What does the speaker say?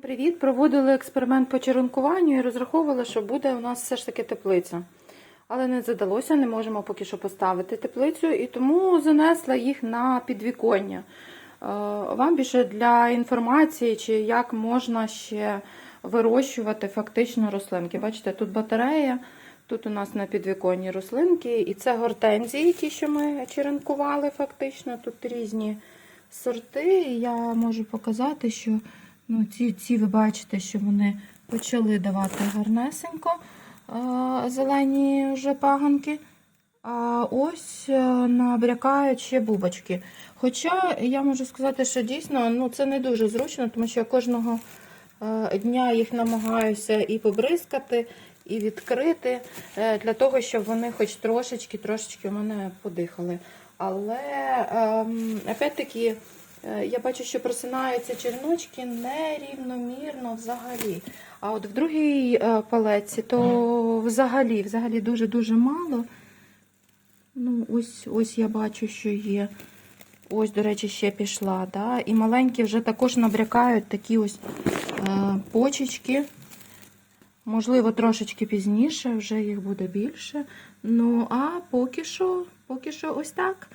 Привіт! Проводили експеримент по черенкуванню і розраховували, що буде у нас все ж таки теплиця. Але не задалося, не можемо поки що поставити теплицю, і тому занесла їх на підвіконня. Е, Вам більше для інформації, чи як можна ще вирощувати фактично рослинки. Бачите, тут батарея, тут у нас на підвіконні рослинки, і це гортензії, ті, що ми черенкували фактично. Тут різні сорти. Я можу показати, що ну, ці, ці ви бачите, що вони почали давати гарнесенько е, зелені вже паганки. А ось е, набрякають ще бубочки. Хоча я можу сказати, що дійсно ну, це не дуже зручно, тому що я кожного е, дня їх намагаюся і побризкати, і відкрити, для того, щоб вони хоч трошечки трошечки у мене подихали. Але ем, опять-таки я бачу, що просинаються черночки нерівномірно взагалі. А от в другій е, палеці то взагалі, взагалі дуже-дуже мало. Ну, ось, ось я бачу, що є. Ось, до речі, ще пішла. Да? І маленькі вже також набрякають такі ось е, почечки. Можливо, трошечки пізніше, вже їх буде більше. Ну, а поки що, поки що ось так.